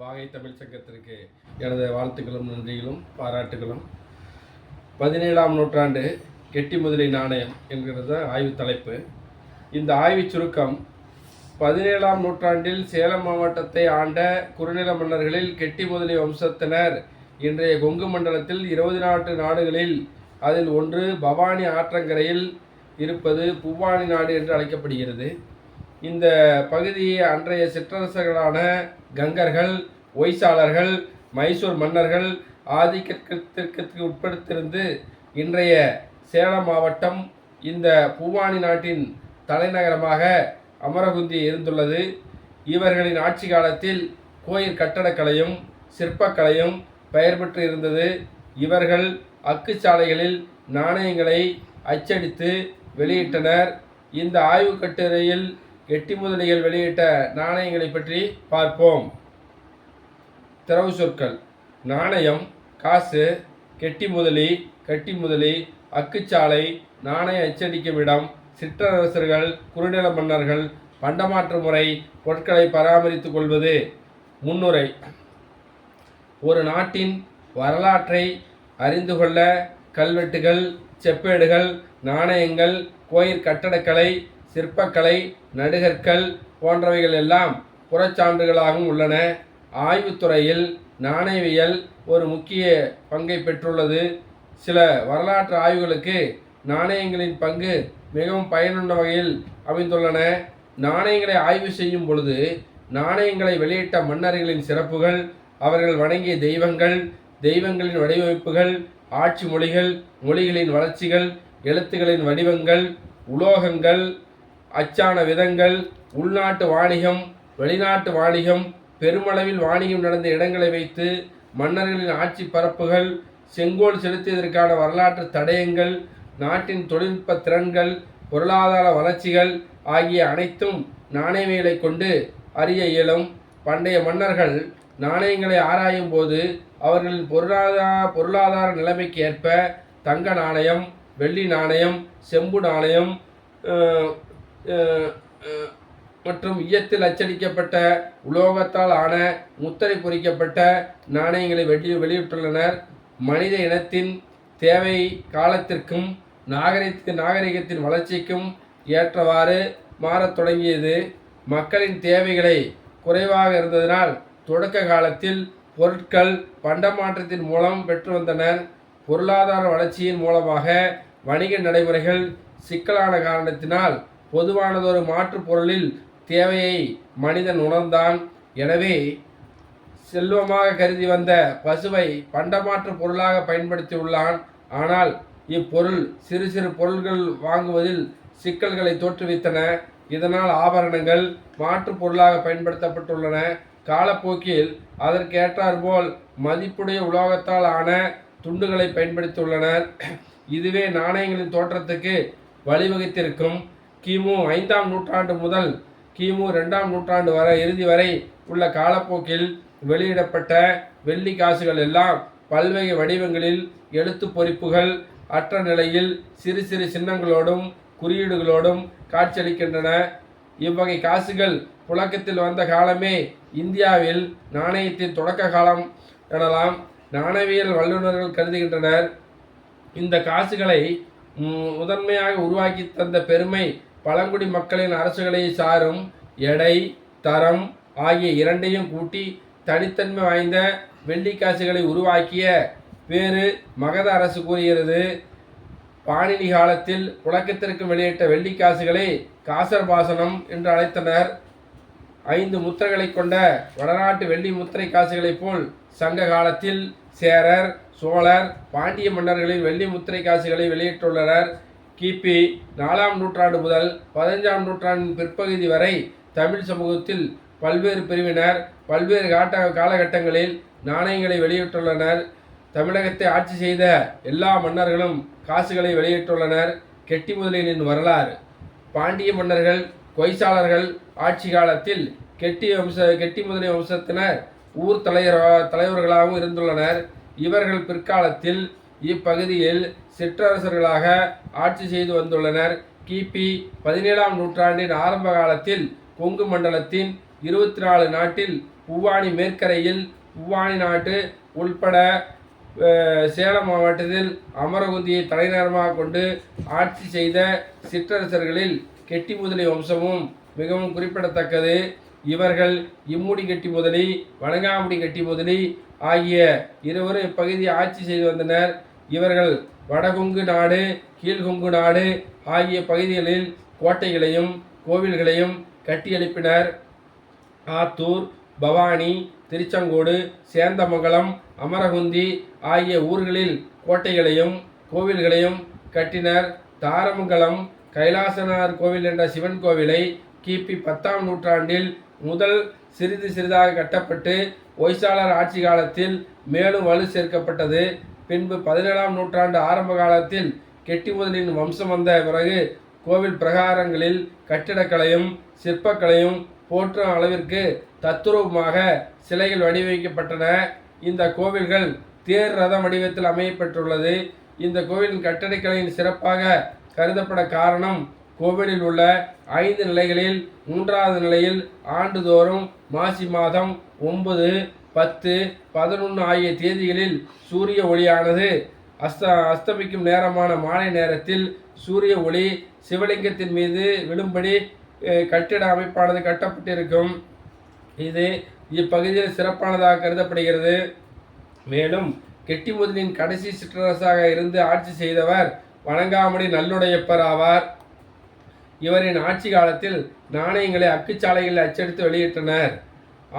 வாகை தமிழ் சங்கத்திற்கு எனது வாழ்த்துக்களும் நன்றிகளும் பாராட்டுகளும். பதினேழாம் நூற்றாண்டு கெட்டி முதலை நாணயம் என்கிறது ஆய்வு தலைப்பு. இந்த ஆய்வுச் சுருக்கம் பதினேழாம் நூற்றாண்டில் சேலம் மாவட்டத்தை ஆண்ட குறுநில மன்னர்களில் கெட்டி முதலி வம்சத்தினர் இன்றைய கொங்கு மண்டலத்தில் இருபது நாட்டு நாடுகளில் அதில் ஒன்று பவானி ஆற்றங்கரையில் இருப்பது புவானி நாடு என்று அழைக்கப்படுகிறது. இந்த பகுதியை அன்றைய சிற்றரசர்களான கங்கர்கள் ஒய்சாளர்கள் மைசூர் மன்னர்கள் ஆதிக்கத்திற்கு உட்படுத்திருந்து இன்றைய சேலம் மாவட்டம் இந்த பூவானி நாட்டின் தலைநகரமாக அமரகுந்தி இருந்துள்ளது. இவர்களின் ஆட்சி காலத்தில் கோயில் கட்டடக்கலையும் சிற்பக்கலையும் பெயர் பெற்று இருந்தது. இவர்கள் அக்குச்சாலைகளில் நாணயங்களை அச்சடித்து வெளியிட்டனர். இந்த ஆய்வுக் கட்டுரையில் எட்டி முதலிகள் வெளியிட்ட நாணயங்களை பற்றி பார்ப்போம். திறவு சொற்கள். நாணயம் காசு கெட்டி முதலி கட்டி முதலி அக்குச்சாலை நாணய அச்சடிக்கும் இடம் சிற்றரசர்கள் குறுநில மன்னர்கள் பண்டமாற்று முறை பொருட்களை பராமரித்துக் கொள்வது. முன்னுரை. ஒரு நாட்டின் வரலாற்றை அறிந்து கொள்ள கல்வெட்டுகள் செப்பேடுகள் நாணயங்கள் கோயில் கட்டடக்கலை சிற்பக்கலை நடுகற்கள் போன்றவைகள் எல்லாம் புறச்சான்றுகளாகவும் உள்ளன. ஆய்வுத்துறையில் நாணயவியல் ஒரு முக்கிய பங்கை பெற்றுள்ளது. சில வரலாற்று ஆய்வுகளுக்கு நாணயங்களின் பங்கு மிகவும் பயனுள்ள வகையில் அமைந்துள்ளன. நாணயங்களை ஆய்வு செய்யும் பொழுது நாணயங்களை வெளியிட்ட மன்னர்களின் சிறப்புகள் அவர்கள் வணங்கிய தெய்வங்கள் தெய்வங்களின் வடிவமைப்புகள் ஆட்சி மொழிகள் மொழிகளின் வளர்ச்சிகள் எழுத்துக்களின் வடிவங்கள் உலோகங்கள் அச்சான விதங்கள் உள்நாட்டு வாணிகம் வெளிநாட்டு வாணிகம் பெருமளவில் வாணிகம் நடந்த இடங்களை வைத்து மன்னர்களின் ஆட்சி பரப்புகள் செங்கோல் செலுத்தியதற்கான வரலாற்று தடயங்கள் நாட்டின் தொழில்நுட்ப திறன்கள் பொருளாதார வளர்ச்சிகள் ஆகிய அனைத்தும் நாணயவியலை கொண்டு அறிய இயலும். பண்டைய மன்னர்கள் நாணயங்களை ஆராயும் போது அவர்களின் பொருளாதார பொருளாதார நிலைமைக்கு ஏற்ப தங்க நாணயம் வெள்ளி நாணயம் செம்பு நாணயம் மற்றும் ஈயத்தில் அச்சடிக்கப்பட்ட உலோகத்தால் ஆன முத்திரை பொறிக்கப்பட்ட நாணயங்களை வெளி வெளியிட்டுள்ளனர். மனித இனத்தின் தேவை காலத்திற்கும் நாகரிக நாகரிகத்தின் வளர்ச்சிக்கும் ஏற்றவாறு மாறத் தொடங்கியது. மக்களின் தேவைகளை குறைவாக இருந்ததனால் தொடக்க காலத்தில் பொருட்கள் பண்டமாற்றத்தின் மூலம் பெற்று வந்தனர். பொருளாதார வளர்ச்சியின் மூலமாக வணிக நடைமுறைகள் சிக்கலான காரணத்தினால் பொதுவானதொரு மாற்றுப் பொருளில் தேவையை மனிதன் உணர்ந்தான். எனவே செல்வமாக கருதி வந்த பசுவை பண்டமாற்று பொருளாக பயன்படுத்தியுள்ளான் ஆனால் இப்பொருள் சிறு சிறு பொருள்கள் வாங்குவதில் சிக்கல்களை தோற்றுவித்தன. இதனால் ஆபரணங்கள் மாற்றுப் பொருளாக பயன்படுத்தப்பட்டுள்ளன. காலப்போக்கில் அதற்கேற்றாற்போல் மதிப்புடைய உலோகத்தால் ஆன துண்டுகளை பயன்படுத்தியுள்ளனர். இதுவே நாணயங்களின் தோற்றத்துக்கு வழிவகுத்திருக்கும். கிமு ஐந்தாம் நூற்றாண்டு முதல் கிமு ரெண்டாம் நூற்றாண்டு வரை இறுதி வரை உள்ள காலப்போக்கில் வெளியிடப்பட்ட வெள்ளி காசுகள் எல்லாம் பல்வகை வடிவங்களில் எழுத்து பொறிப்புகள் அற்ற நிலையில் சிறு சிறு சின்னங்களோடும் குறியீடுகளோடும் காட்சியளிக்கின்றன. இவ்வகை காசுகள் புழக்கத்தில் வந்த காலமே இந்தியாவில் நாணயத்தின் தொடக்க காலம் எனலாம் நாணயவியல் வல்லுநர்கள் கருதுகின்றனர். இந்த காசுகளை முதன்மையாக உருவாக்கி தந்த பெருமை பழங்குடி மக்களின் அரசுகளை சாரும் எடை தரம் ஆகிய இரண்டையும் கூட்டி தனித்தன்மை வாய்ந்த வெள்ளிக்காசுகளை உருவாக்கிய வேறு மகத அரசு கூறுகிறது. பாணினி காலத்தில் புழக்கத்திற்கு வெளியிட்ட வெள்ளிக்காசுகளை காசர் காசர்பாசனம் என்று அழைத்தனர். ஐந்து முத்திரைகளை கொண்ட வடநாட்டு வெள்ளி முத்திரை காசுகளைப் போல் சங்க காலத்தில் சேரர் சோழர் பாண்டிய மன்னர்களின் வெள்ளி முத்திரை காசுகளை வெளியிட்டுள்ளனர். கிபி நாலாம் நூற்றாண்டு முதல் பதினஞ்சாம் நூற்றாண்டின் பிற்பகுதி வரை தமிழ் சமூகத்தில் பல்வேறு பிரிவினர் பல்வேறு காட்ட காலகட்டங்களில் நாணயங்களை வெளியிட்டுள்ளனர். தமிழகத்தை ஆட்சி செய்த எல்லா மன்னர்களும் காசுகளை வெளியிட்டுள்ளனர். கெட்டி முதலியனின் வரலாறு. பாண்டிய மன்னர்கள் கொய்சாளர்கள் ஆட்சி காலத்தில் கெட்டி வம்ச கெட்டி முதலிய வம்சத்தினர் ஊர் தலைவர் தலைவர்களாகவும் இருந்துள்ளனர். இவர்கள் பிற்காலத்தில் இப்பகுதியில் சிற்றரசர்களாக ஆட்சி செய்து வந்துள்ளனர். கிபி பதினேழாம் நூற்றாண்டின் ஆரம்ப காலத்தில் கொங்கு மண்டலத்தின் இருபத்தி நாலு நாட்டில் உவ்வாணி மேற்கரையில் உவ்வாணி நாட்டு உள்பட சேலம் மாவட்டத்தில் அமரகுந்தியை தலைநகரமாக கொண்டு ஆட்சி செய்த சிற்றரசர்களில் கெட்டி முதலி வம்சமும் மிகவும் குறிப்பிடத்தக்கது. இவர்கள் இம்முடி கெட்டி முதலி வணங்காமுடி கெட்டி முதலி ஆகிய இருவரும் இப்பகுதியை ஆட்சி செய்து வந்தனர். இவர்கள் வடகொங்கு நாடு கீழ்கொங்கு நாடு ஆகிய பகுதிகளில் கோட்டைகளையும் கோவில்களையும் கட்டியெழுப்பினர். ஆத்தூர் பவானி திருச்செங்கோடு சேந்தமங்கலம் அமரகுந்தி ஆகிய ஊர்களில் கோட்டைகளையும் கோவில்களையும் கட்டினர். தாரமங்கலம் கைலாசநாதர் கோவில் என்ற சிவன் கோவிலை கிபி பத்தாம் நூற்றாண்டில் முதல் சிறிது சிறிதாக கட்டப்பட்டு ஒய்சாளர் ஆட்சி காலத்தில் மேலும் வலு சேர்க்கப்பட்டது பின்பு பதினேழாம் நூற்றாண்டு ஆரம்ப காலத்தில் கெட்டி முதலின் வம்சம் வந்த பிறகு கோவில் பிரகாரங்களில் கட்டிடக்கலையும் சிற்பக்கலையும் போற்றும் அளவிற்கு தத்துரூபமாக சிலைகள் வடிவமைக்கப்பட்டன. இந்த கோவில்கள் தேர் ரத வடிவத்தில் அமையப்பெற்றுள்ளது. இந்த கோவிலின் கட்டடக்கலையின் சிறப்பாக கருதப்பட காரணம் கோவிலில் உள்ள ஐந்து நிலைகளில் மூன்றாவது நிலையில் ஆண்டுதோறும் மாசி மாதம் ஒன்பது பத்து பதினொன்று ஆகிய தேதிகளில் சூரிய ஒளியானது. அஸ்த அஸ்தமிக்கும் நேரமான மாலை நேரத்தில் சூரிய ஒளி சிவலிங்கத்தின் மீது விழும்படி கட்டிட அமைப்பானது கட்டப்பட்டிருக்கும். இது இப்பகுதியில் சிறப்பானதாக கருதப்படுகிறது. மேலும் கெட்டிமுதலின் கடைசி சிற்றரசாக இருந்து ஆட்சி செய்தவர் வணங்காமடி நல்லுடையப்பர் ஆவார். இவரின் ஆட்சி காலத்தில் நாணயங்களை அக்குச்சாலைகளில் அச்சடித்து வெளியிட்டனர்.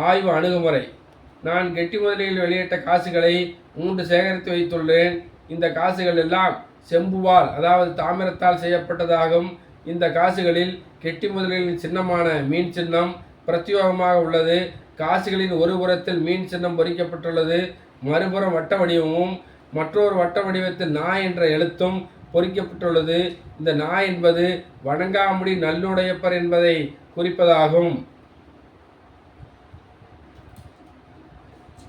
ஆய்வு அணுகுமுறை. நான் கெட்டி முதலில் வெளியிட்ட காசுகளை மூன்று சேகரித்து வைத்துள்ளேன். இந்த காசுகள் எல்லாம் செம்புவால் அதாவது தாமிரத்தால் செய்யப்பட்டதாகும். இந்த காசுகளில் கெட்டி முதலின் சின்னமான மீன் சின்னம் பிரத்யோகமாக உள்ளது. காசுகளின் ஒரு புறத்தில் மீன் சின்னம் பொறிக்கப்பட்டுள்ளது. மறுபுறம் வட்ட வடிவமும் மற்றொரு வட்ட வடிவத்தில் நாய் என்ற எழுத்தும் பொறிக்கப்பட்டுள்ளது. இந்த நாய் என்பது வணங்காமுடி நல்லுடையப்பர் என்பதை குறிப்பதாகும்.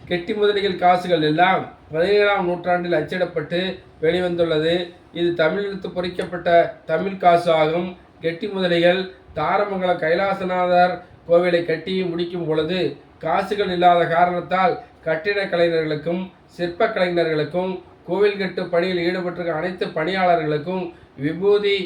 கெட்டி முதலிகள் காசுகள் எல்லாம் பதினேழாம் நூற்றாண்டில் அச்சிடப்பட்டு வெளிவந்துள்ளது. இது தமிழெழுத்து பொறிக்கப்பட்ட தமிழ் காசு ஆகும். கெட்டி முதலிகள் தாரமங்கலம் கைலாசநாதர் கோவிலை கட்டி முடிக்கும் பொழுது காசுகள் இல்லாத காரணத்தால் கட்டிடக் கலைஞர்களுக்கும் சிற்பக் கலைஞர்களுக்கும் கோவில் கட்டு பணியில் ஈடுபட்டிருக்க அனைத்து பணியாளர்களுக்கும் விபூதி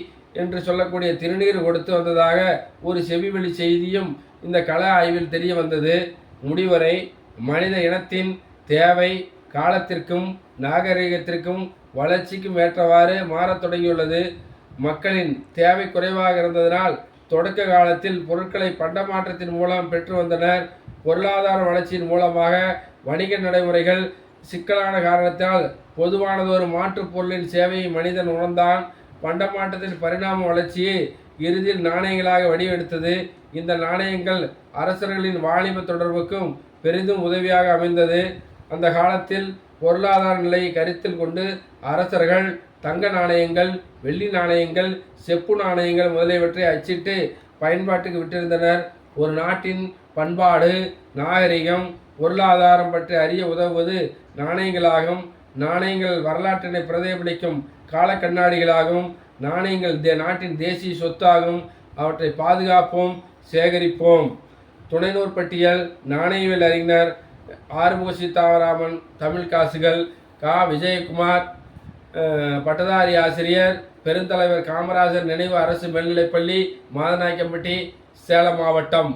என்று சொல்லக்கூடிய திருநீர் கொடுத்து வந்ததாக ஒரு செவிவெளி செய்தியும் இந்த கள ஆய்வில் தெரிய வந்தது. முடிவரை மனித இனத்தின் தேவை காலத்திற்கும் நாகரிகத்திற்கும் வளர்ச்சிக்கும் ஏற்றவாறு மாறத் தொடங்கியுள்ளது. மக்களின் தேவை குறைவாக இருந்ததனால் தொடக்க காலத்தில் பொருட்களை பண்டமாற்றத்தின் மூலம் பெற்று வந்தனர். பொருளாதார வளர்ச்சியின் மூலமாக வணிக நடைமுறைகள் சிக்கலான காரணத்தால் பொதுவானதொரு மாற்றுப் பொருளின் சேவையை மனிதன் உணர்ந்தான். பண்டமாற்றத்தின் பரிணாம வளர்ச்சியை இறுதியில் நாணயங்களாக வடிவெடுத்தது. இந்த நாணயங்கள் அரசர்களின் வாணிப தொடர்புக்கும் பெரிதும் உதவியாக அமைந்தது. அந்த காலத்தில் பொருளாதார நிலையை கருத்தில் கொண்டு அரசர்கள் தங்க நாணயங்கள் வெள்ளி நாணயங்கள் செப்பு நாணயங்கள் முதலியவற்றை அச்சிட்டு பயன்பாட்டுக்கு விட்டிருந்தனர். ஒரு நாட்டின் பண்பாடு நாகரிகம் பொருளாதாரம் பற்றி அறிய உதவுவது நாணயங்களாகும். நாணயங்கள் வரலாற்றினை பிரதிபலிக்கும் கால கண்ணாடிகளாகும் நாணயங்கள் தே நாட்டின் தேசிய சொத்தாகும். அவற்றை பாதுகாப்போம் சேகரிப்போம். துணைநூர் பட்டியல் நாணயவியல் அறிஞர் ஆறுமுக சீதாராமன் தமிழ் காசுகள் கா. விஜயகுமார் பட்டதாரி ஆசிரியர் பெருந்தலைவர் காமராஜர் நினைவு அரசு மேல்நிலைப்பள்ளி மாதநாயக்கம்பட்டி சேலம் மாவட்டம்.